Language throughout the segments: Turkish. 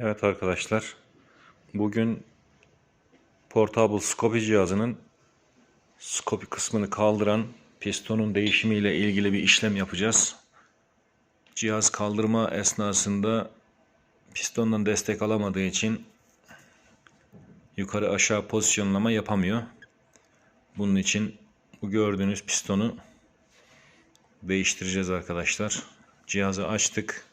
Evet arkadaşlar. Bugün Portable Scopi cihazının Scopi kısmını kaldıran pistonun değişimiyle ilgili bir işlem yapacağız. Cihaz kaldırma esnasında pistondan destek alamadığı için yukarı aşağı pozisyonlama yapamıyor. Bunun için bu gördüğünüz pistonu değiştireceğiz arkadaşlar. Cihazı açtık.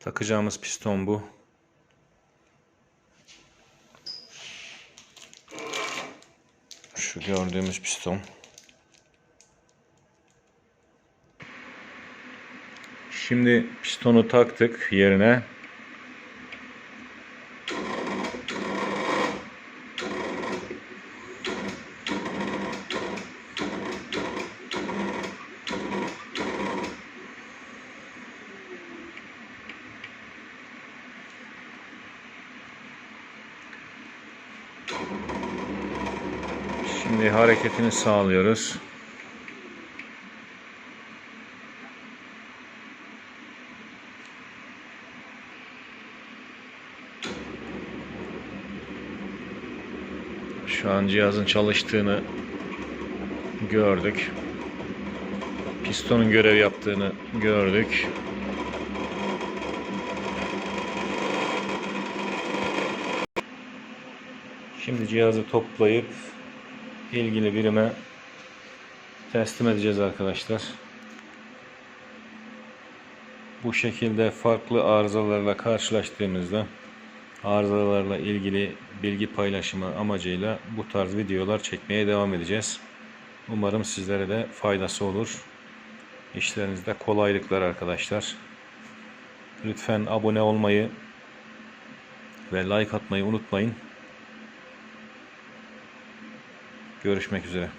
Takacağımız piston bu. Şu gördüğümüz piston. Şimdi pistonu taktık yerine. Şimdi hareketini sağlıyoruz. Şu an cihazın çalıştığını gördük. Pistonun görev yaptığını gördük. Şimdi cihazı toplayıp ilgili birime teslim edeceğiz arkadaşlar. Bu şekilde farklı arızalarla karşılaştığımızda arızalarla ilgili bilgi paylaşımı amacıyla bu tarz videolar çekmeye devam edeceğiz. Umarım sizlere de faydası olur. İşlerinizde kolaylıklar arkadaşlar. Lütfen abone olmayı ve like atmayı unutmayın. Görüşmek üzere.